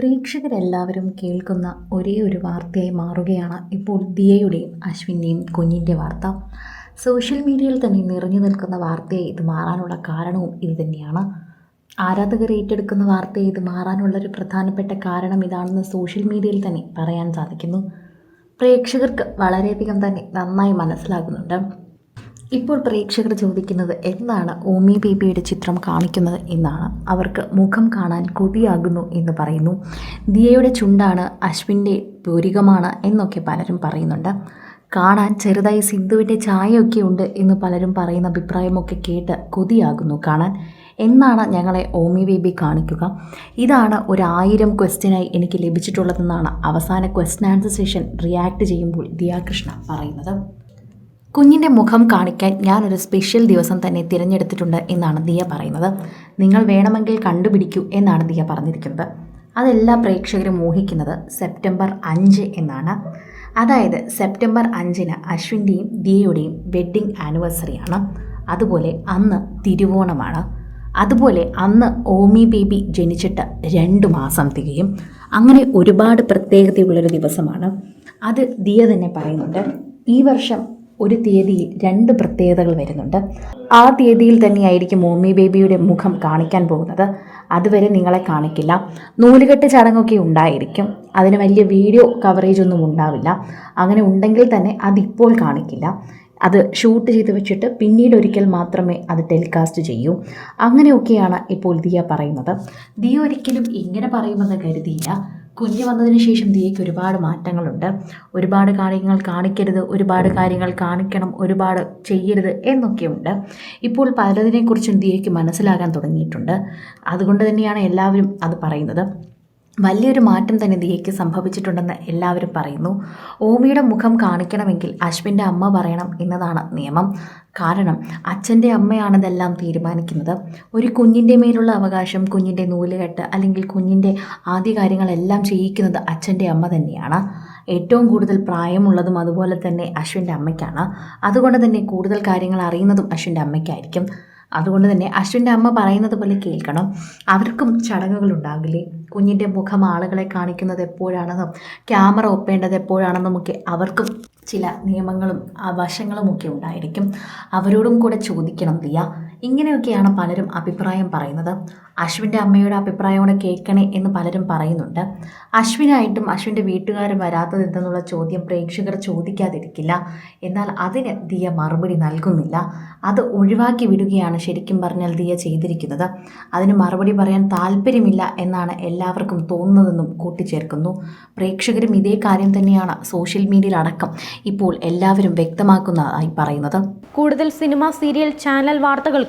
പ്രേക്ഷകരെല്ലാവരും കേൾക്കുന്ന ഒരേ ഒരു വാർത്തയായി മാറുകയാണ് ഇപ്പോൾ ദിയയുടെയും അശ്വിന്റെയും കുഞ്ഞിന്റെ വാർത്ത. സോഷ്യൽ മീഡിയയിൽ തന്നെ നിറഞ്ഞു നിൽക്കുന്ന വാർത്തയെ ഇത് മാറാനുള്ള കാരണവും ഇത് തന്നെയാണ്. ആരാധകർ ഏറ്റെടുക്കുന്ന വാർത്തയെ ഇത് മാറാനുള്ള ഒരു പ്രധാനപ്പെട്ട കാരണം ഇതാണെന്ന് സോഷ്യൽ മീഡിയയിൽ തന്നെ പറയാൻ സാധിക്കുന്നു. പ്രേക്ഷകർക്ക് വളരെയധികം തന്നെ നന്നായി മനസ്സിലാകുന്നുണ്ട്. ഇപ്പോൾ പ്രേക്ഷകർ ചോദിക്കുന്നത് എന്താണ് ഓമി ബേബിയുടെ ചിത്രം കാണിക്കുന്നത് എന്നാണ്. അവർക്ക് മുഖം കാണാൻ കൊതിയാകുന്നു എന്ന് പറയുന്നു. ദിയയുടെ ചുണ്ടാണ് അശ്വിന്റെ പൂരികമാണ് എന്നൊക്കെ പലരും പറയുന്നുണ്ട്. കാണാൻ ചെറുതായി സിന്ധുവിന്റെ ചായയൊക്കെ ഉണ്ട് എന്ന് പലരും പറയുന്ന അഭിപ്രായമൊക്കെ കേട്ട് കൊതിയാകുന്നു കാണാൻ. എന്നാണ് ഞങ്ങളെ ഓമി ബേബി കാണിക്കുക. ഇതാണ് ഒരായിരം ക്വസ്റ്റ്യനായി എനിക്ക് ലഭിച്ചിട്ടുള്ളതെന്നാണ് അവസാന ക്വസ്റ്റ്യൻ ആൻസർ സെഷൻ റിയാക്ട് ചെയ്യുമ്പോൾ ദിയാകൃഷ്ണ പറയുന്നത്. കുഞ്ഞിന്റെ മുഖം കാണിക്കാൻ ഞാനൊരു സ്പെഷ്യൽ ദിവസം തന്നെ തിരഞ്ഞെടുത്തിട്ടുണ്ട് എന്നാണ് ദിയ പറയുന്നത്. നിങ്ങൾ വേണമെങ്കിൽ കണ്ടുപിടിക്കൂ എന്നാണ് ദിയ പറഞ്ഞിരിക്കുന്നത്. അതെല്ലാ പ്രേക്ഷകരും ഊഹിക്കുന്നത് സെപ്റ്റംബർ അഞ്ച് എന്നാണ്. അതായത് സെപ്റ്റംബർ അഞ്ചിന് അശ്വിന്റെയും ദിയയുടെയും വെഡ്ഡിംഗ് ആനിവേഴ്സറിയാണ് അതുപോലെ അന്ന് തിരുവോണമാണ്. അതുപോലെ അന്ന് ഓമി ബേബി ജനിച്ചിട്ട് രണ്ട് മാസം തികയും. അങ്ങനെ ഒരുപാട് പ്രത്യേകതയുള്ളൊരു ദിവസമാണ്. അത് ദിയ തന്നെ പറയുന്നുണ്ട്. ഈ വർഷം ഒരു തീയതിയിൽ രണ്ട് പ്രത്യേകതകൾ വരുന്നുണ്ട്. ആ തീയതിയിൽ തന്നെയായിരിക്കും മോമി ബേബിയുടെ മുഖം കാണിക്കാൻ പോകുന്നത്. അതുവരെ നിങ്ങളെ കാണിക്കില്ല. നൂലുകെട്ട് ചടങ്ങൊക്കെ ഉണ്ടായിരിക്കും. അതിന് വലിയ വീഡിയോ കവറേജ് ഒന്നും ഉണ്ടാവില്ല. അങ്ങനെ ഉണ്ടെങ്കിൽ തന്നെ അതിപ്പോൾ കാണിക്കില്ല. അത് ഷൂട്ട് ചെയ്ത് വെച്ചിട്ട് പിന്നീട് ഒരിക്കൽ മാത്രമേ അത് ടെലികാസ്റ്റ് ചെയ്യൂ. അങ്ങനെയൊക്കെയാണ് ഇപ്പോൾ ദിയ പറയുന്നത്. ദിയ ഒരിക്കലും ഇങ്ങനെ പറയുമെന്ന് കരുതിയില്ല. കുഞ്ഞ് വന്നതിന് ശേഷം ദിയയ്ക്ക് ഒരുപാട് മാറ്റങ്ങളുണ്ട്. ഒരുപാട് കാര്യങ്ങൾ കാണിക്കരുത് ഒരുപാട് കാര്യങ്ങൾ കാണിക്കണം ഒരുപാട് ചെയ്യരുത് എന്നൊക്കെയുണ്ട്. ഇപ്പോൾ പലതിനെക്കുറിച്ചും ദിയയ്ക്ക് മനസ്സിലാകാൻ തുടങ്ങിയിട്ടുണ്ട്. അതുകൊണ്ട് തന്നെയാണ് എല്ലാവരും അത് പറയുന്നത്. വലിയൊരു മാറ്റം തന്നെ ദിയയ്ക്ക് സംഭവിച്ചിട്ടുണ്ടെന്ന് എല്ലാവരും പറയുന്നു. ഓമിയുടെ മുഖം കാണിക്കണമെങ്കിൽ അശ്വിന്റെ അമ്മ പറയണം എന്നതാണ് നിയമം. കാരണം അച്ഛന്റെ അമ്മയാണിതെല്ലാം തീരുമാനിക്കുന്നത്. ഒരു കുഞ്ഞിന്റെ മേലുള്ള അവകാശം കുഞ്ഞിന്റെ നൂലുകെട്ട് അല്ലെങ്കിൽ കുഞ്ഞിന്റെ ആദ്യ കാര്യങ്ങളെല്ലാം ചെയ്യിക്കുന്നത് അച്ഛന്റെ അമ്മ തന്നെയാണ്. ഏറ്റവും കൂടുതൽ പ്രായമുള്ളതും അതുപോലെ തന്നെ അശ്വിന്റെ അമ്മയ്ക്കാണ്. അതുകൊണ്ട് തന്നെ കൂടുതൽ കാര്യങ്ങൾ അറിയുന്നതും അശ്വിന്റെ അമ്മയ്ക്കായിരിക്കും. അതുകൊണ്ട് തന്നെ അശ്വിന്റെ അമ്മ പറയുന്നത് പോലെ കേൾക്കണം. അവർക്കും ചടങ്ങുകൾ ഉണ്ടാകില്ലേ കുഞ്ഞിന്റെ മുഖം ആളുകളെ കാണിക്കുന്നത് എപ്പോഴാണെന്നും ക്യാമറ ഒപ്പേണ്ടത് എപ്പോഴാണെന്നുമൊക്കെ അവർക്കും ചില നിയമങ്ങളും വശങ്ങളുമൊക്കെ ഉണ്ടായിരിക്കും. അവരോടും കൂടെ ചോദിക്കണം ദിയ ഇങ്ങനെയൊക്കെയാണ് പലരും അഭിപ്രായം പറയുന്നത്. അശ്വിന്റെ അമ്മയുടെ അഭിപ്രായം കൂടെ കേൾക്കണേ എന്ന് പലരും പറയുന്നുണ്ട്. അശ്വിനായിട്ടും അശ്വിന്റെ വീട്ടുകാരും വരാത്തത് എന്തെന്നുള്ള ചോദ്യം പ്രേക്ഷകർ ചോദിക്കാതിരിക്കില്ല. എന്നാൽ അതിന് ദിയ മറുപടി നൽകുന്നില്ല. അത് ഒഴിവാക്കി വിടുകയാണ് ശരിക്കും പറഞ്ഞാൽ ദിയ ചെയ്തിരിക്കുന്നത്. അതിന് മറുപടി പറയാൻ താല്പര്യമില്ല എന്നാണ് എല്ലാവർക്കും തോന്നുന്നതെന്നും കൂട്ടിച്ചേർക്കുന്നു. പ്രേക്ഷകരും ഇതേ കാര്യം തന്നെയാണ് സോഷ്യൽ മീഡിയയിൽ അടക്കം ഇപ്പോൾ എല്ലാവരും വ്യക്തമാക്കുന്നതായി പറയുന്നത്. കൂടുതൽ സിനിമ സീരിയൽ ചാനൽ